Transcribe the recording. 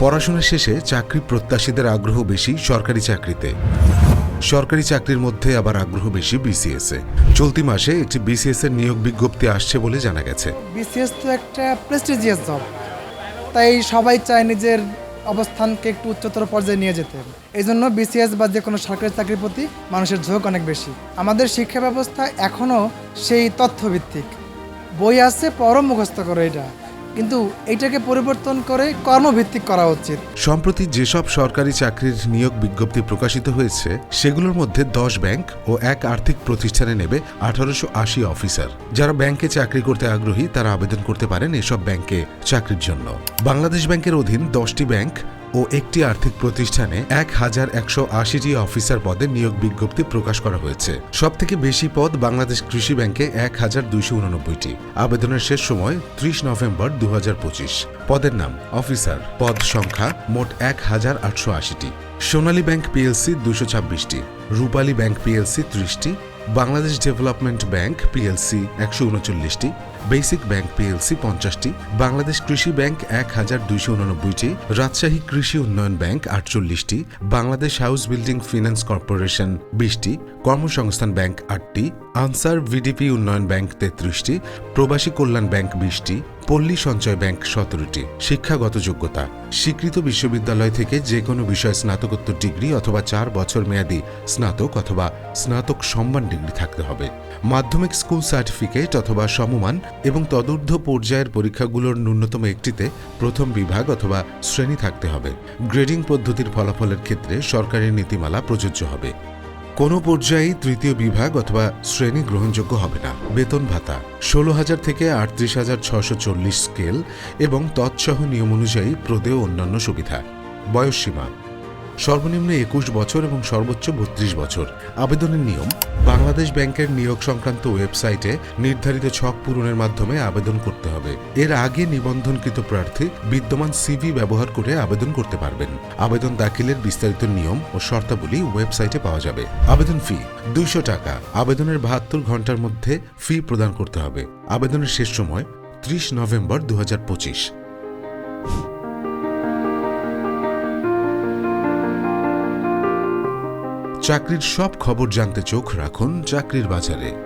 পড়াশোনা শেষে চাকরি প্রত্যাশীদের আগ্রহ বেশি সরকারি চাকরিতে। সরকারি চাকরির মধ্যে আবার আগ্রহ বেশি বিসিএস এ। চলতি মাসে একটি বিসিএস এর নিয়োগ বিজ্ঞপ্তি আসছে বলে জানা গেছে। বিসিএস তো একটা প্রেস্টিজিয়াস জব তাই সবাই চায় নিজের অবস্থানকে একটু উচ্চতর পর্যায়ে নিয়ে যেতে। এই জন্য বিসিএস বা যে কোনো সরকারি চাকরির প্রতি মানুষের ঝোঁক অনেক বেশি। আমাদের শিক্ষা ব্যবস্থা এখনও সেই তথ্যভিত্তিক। বই আছে পরম মুখস্থ করে এটা। কিন্তু এটাকে পরিবর্তন করে কর্মভিত্তিক করা উচিত। সম্প্রতি যেসব সরকারি চাকরির নিয়োগ বিজ্ঞপ্তি প্রকাশিত হয়েছে, সেগুলোর মধ্যে দশ ব্যাংক ও এক আর্থিক প্রতিষ্ঠানে নেবে আঠারোশো আশি অফিসার। যারা ব্যাংকে চাকরি করতে আগ্রহী, তারা আবেদন করতে পারেন এসব ব্যাংকে চাকরির জন্য। বাংলাদেশ ব্যাংকের অধীন দশটি ব্যাংক ও একটি আর্থিক প্রতিষ্ঠানে এক হাজার একশো আশিটি অফিসার পদে নিয়োগ বিজ্ঞপ্তি প্রকাশ করা হয়েছে। সব থেকে বেশি পদ বাংলাদেশ কৃষি ব্যাংকে এক হাজার দুইশো উননব্বইটি। আবেদনের শেষ সময় ত্রিশ নভেম্বর দু হাজার পঁচিশ। পদের নাম অফিসার। পদ সংখ্যা মোট এক হাজার আটশো আশিটি। সোনালী ব্যাংক পিএলসি দুশো ছাব্বিশটি। রূপালী ব্যাংক পিএলসি ত্রিশটি। বাংলাদেশ ডেভেলপমেন্ট ব্যাংক পিএলসি একশো উনচল্লিশটি, বেসিক ব্যাংক পিএলসি পঞ্চাশটি, বাংলাদেশ কৃষি ব্যাংক এক হাজার দুইশো উননব্বইটি, রাজশাহী কৃষি উন্নয়ন bank আটচল্লিশটি, Bangladesh house building finance corporation বিশটি, কর্মসংস্থান ব্যাংক আটটি আনসার ভিডিপি উন্নয়ন ব্যাংক তেত্রিশটি, প্রবাসী কল্যাণ ব্যাংক বিশটি, পল্লী সঞ্চয় ব্যাংক সতেরোটি। শিক্ষাগত যোগ্যতা। স্বীকৃত বিশ্ববিদ্যালয় থেকে যে কোনো বিষয়ে স্নাতকোত্তর ডিগ্রি অথবা চার বছর মেয়াদী স্নাতক অথবা স্নাতক সম্মান ডিগ্রি থাকতে হবে। মাধ্যমিক স্কুল সার্টিফিকেট অথবা সমমান এবং তদূর্ধ্ব পর্যায়ের পরীক্ষাগুলোর ন্যূনতম একটিতে প্রথম বিভাগ অথবা শ্রেণি থাকতে হবে। গ্রেডিং পদ্ধতির ফলাফলের ক্ষেত্রে সরকারি নীতিমালা প্রযোজ্য হবে। কোনো পর্যায়েই তৃতীয় বিভাগ অথবা শ্রেণি গ্রহণযোগ্য হবে না। বেতন ভাতা, ষোলো হাজার থেকে আটত্রিশ হাজার ছশো চল্লিশ স্কেল এবং তৎসহ নিয়ম অনুযায়ী প্রদেয় অন্যান্য সুবিধা। বয়সসীমা সর্বনিম্ন একুশ বছর এবং সর্বোচ্চ বত্রিশ বছর। আবেদনের নিয়ম, বাংলাদেশ ব্যাংকের নিয়োগ সংক্রান্ত ওয়েবসাইটে নির্ধারিত ছক পূরণের মাধ্যমে আবেদন করতে হবে। এর আগে নিবন্ধনকৃত প্রার্থী বিদ্যমান সিভি ব্যবহার করে আবেদন করতে পারবেন। আবেদন দাখিলের বিস্তারিত নিয়ম ও শর্তাবলী ওয়েবসাইটে পাওয়া যাবে। আবেদন ফি, দুইশো টাকা। আবেদনের বাহাত্তর ঘণ্টার মধ্যে ফি প্রদান করতে হবে। আবেদনের শেষ সময় ত্রিশ নভেম্বর দু হাজার পঁচিশ। চাকরির সব খবর জানতে চোখ রাখুন চাকরির বাজারে।